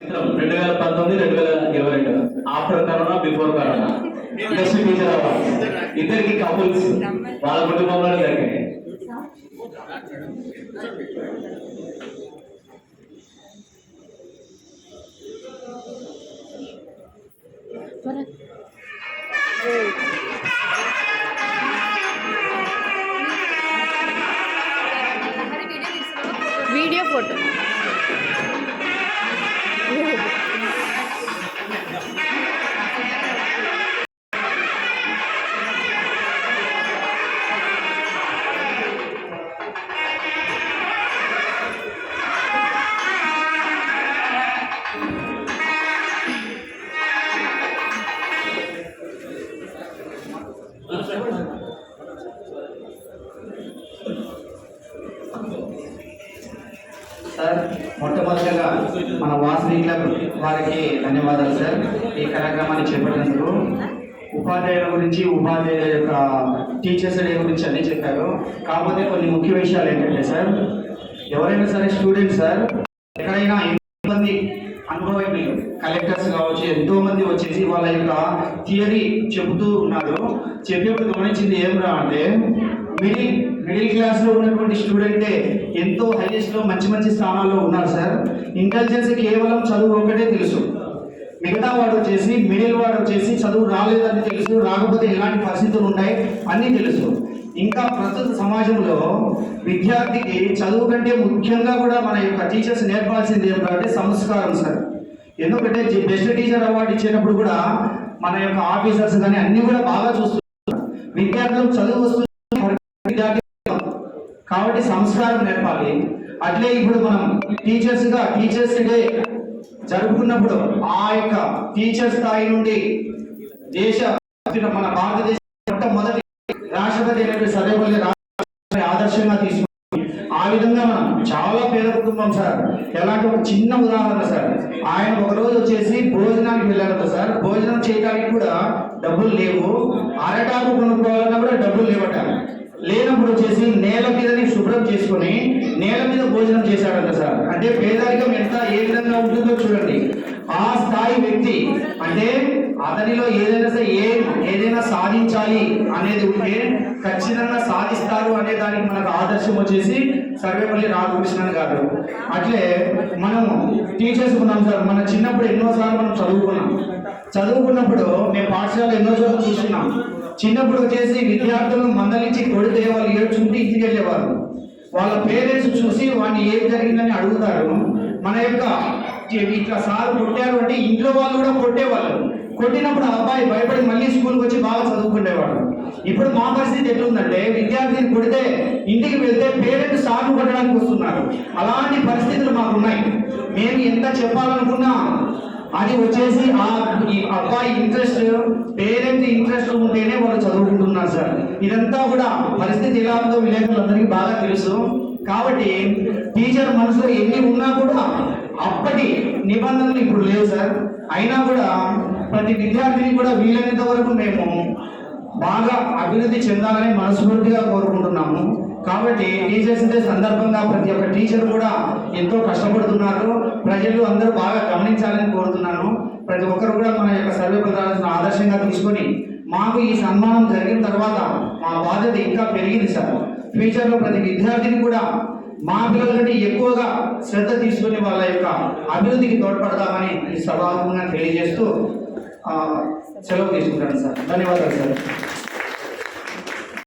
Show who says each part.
Speaker 1: రెండు వేల పంతొమ్మిది రెండు వేల ఇరవై రెండు after corona before corona best teacher awards ఇద్దరికి కపుల్స్. వాళ్ళ కుటుంబంలో జరిగాయి.
Speaker 2: Video photo.
Speaker 3: సార్. మొట్టమొదటిగా మన వాసవి క్లబ్ వారికి ధన్యవాదాలు సార్. ఈ కార్యక్రమాన్ని చేపట్టినందుకు ఉపాధ్యాయుల గురించి ఉపాధ్యాయుల యొక్క టీచర్స్ డే గురించి అన్నీ చెప్పారు. కాకపోతే కొన్ని ముఖ్య విషయాలు ఏంటంటే సార్ ఎవరైనా సరే స్టూడెంట్ సార్ ఎక్కడైనా ఎంతమంది అనుభవజ్ఞులు కలెక్టర్స్ కావచ్చు ఎంతో మంది వచ్చేసి వాళ్ళ యొక్క థియరీ చెబుతూ ఉన్నారు. చెప్పేప్పుడు గమనించింది ఏం రా అంటే మిడిల్ మిడిల్ క్లాస్లో ఉన్నటువంటి స్టూడెంటే ఎంతో హైయెస్ట్లో మంచి మంచి స్థానాల్లో ఉన్నారు సార్. ఇంటెలిజెన్స్ కేవలం చదువు ఒకటే తెలుసు. మిగతా వాడు వచ్చేసి మిడిల్ వాడు వచ్చేసి చదువు రాలేదని తెలుసు రాకపోతే ఎలాంటి పరిస్థితులు ఉన్నాయి అన్నీ తెలుసు. ఇంకా ప్రస్తుత సమాజంలో విద్యార్థికి చదువు కంటే ముఖ్యంగా కూడా మన యొక్క టీచర్స్ నేర్పాల్సింది ఏంటంటే సంస్కారం సార్. ఎందుకంటే బెస్ట్ టీచర్ అవార్డు ఇచ్చేటప్పుడు కూడా మన యొక్క ఆఫీసర్స్ కానీ అన్ని కూడా బాగా చూస్తున్నారు. విద్యార్థులు చదువు వస్తుంది కాబట్టి సంస్కారం నేర్పాలి. అట్లే ఇప్పుడు మనం టీచర్స్గా టీచర్స్ డే జరుపుకున్నప్పుడు ఆ యొక్క టీచర్ స్థాయి నుండి దేశ మన భారతదేశ మొట్టమొదటి రాష్ట్రపతి అయినటువంటి సర్వేపల్లి రాష్ట్రపతి ఆదర్శంగా తీసుకుని ఆ విధంగా మనం చాలా పేద కుటుంబం సార్. ఎలాంటి ఒక చిన్న ఉదాహరణ సార్. ఆయన ఒక రోజు వచ్చేసి భోజనానికి వెళ్ళారట సార్. భోజనం చేయడానికి కూడా డబ్బులు లేవు. అరటాకు కొనుక్కోవాలన్నా కూడా డబ్బులు లేవట. లేనప్పుడు వచ్చేసి నేల మీదని శుభ్రం చేసుకుని నేల మీద భోజనం చేశాడంట సార్. అంటే పేదరికం ఎంత ఏ విధంగా ఉంటుందో చూడండి. ఆ స్థాయి వ్యక్తి అంటే అతనిలో ఏదైనా సరే ఏ ఏదైనా సాధించాలి అనేది ఉంటే ఖచ్చితంగా సాధిస్తారు అనే దానికి మనకు ఆదర్శం వచ్చేసి సర్వేపల్లి రాధాకృష్ణన్ గారు. అట్లే మనము టీచర్స్ ఉన్నాం సార్. మన చిన్నప్పుడు ఎన్నోసార్లు మనం చదువుకున్నాం. చదువుకున్నప్పుడు మేము పాఠశాల ఎన్నో చోట్ల చూస్తున్నాం. చిన్నప్పుడు వచ్చేసి విద్యార్థులను మందలించి కొడితే వాళ్ళు ఏడ్చుకుంటూ ఇంటికి వెళ్ళేవారు. వాళ్ళ పేరెంట్స్ చూసి వాడిని ఏం జరిగిందని అడుగుతారు. మన యొక్క ఇట్లా సార్ కొట్టారు అంటే ఇంట్లో వాళ్ళు కూడా కొట్టేవాళ్ళు. కొట్టినప్పుడు ఆ అబ్బాయి భయపడి మళ్ళీ స్కూల్కి వచ్చి బాగా చదువుకునేవాడు ఇప్పుడు మా పరిస్థితి ఎట్లుందంటే విద్యార్థిని కొడితే ఇంటికి వెళ్తే పేరెంట్స్ సాగు కొట్టడానికి వస్తున్నారు. అలాంటి పరిస్థితులు మాకున్నాయి. మేము ఎంత చెప్పాలనుకున్నా అది వచ్చేసి ఆ ఈ అబ్బాయి ఇంట్రెస్ట్ పేరెంట్ ఇంట్రెస్ట్ ఉంటేనే వాళ్ళు చదువుకుంటున్నారు సార్. ఇదంతా కూడా పరిస్థితి ఎలా ఉందో విలేకరులందరికీ బాగా తెలుసు. కాబట్టి టీచర్ మనసులో ఎన్ని ఉన్నా కూడా అప్పటి నిబంధనలు ఇప్పుడు లేవు సార్. అయినా కూడా ప్రతి విద్యార్థిని కూడా వీలైనంత వరకు మేము బాగా అభివృద్ధి చెందాలని మనస్ఫూర్తిగా కోరుకుంటున్నాము. కాబట్టి టీచర్స్ డే సందర్భంగా ప్రతి ఒక్క టీచర్ కూడా ఎంతో కష్టపడుతున్నారు. ప్రజలు అందరూ బాగా గమనించాలని కోరుతున్నాను. ప్రతి ఒక్కరు కూడా మన యొక్క సర్వే ప్రధాన ఆదర్శంగా తీసుకొని మాకు ఈ సన్మానం జరిగిన తర్వాత మా బాధ్యత ఇంకా పెరిగింది సార్. ఫ్యూచర్లో ప్రతి విద్యార్థిని కూడా మా పిల్లల కంటే ఎక్కువగా శ్రద్ధ తీసుకుని వాళ్ళ యొక్క అభివృద్ధికి తోడ్పడతామని ఈ సభాముఖంగా తెలియజేస్తూ సెలవు తీసుకుంటాను సార్. ధన్యవాదాలు సార్.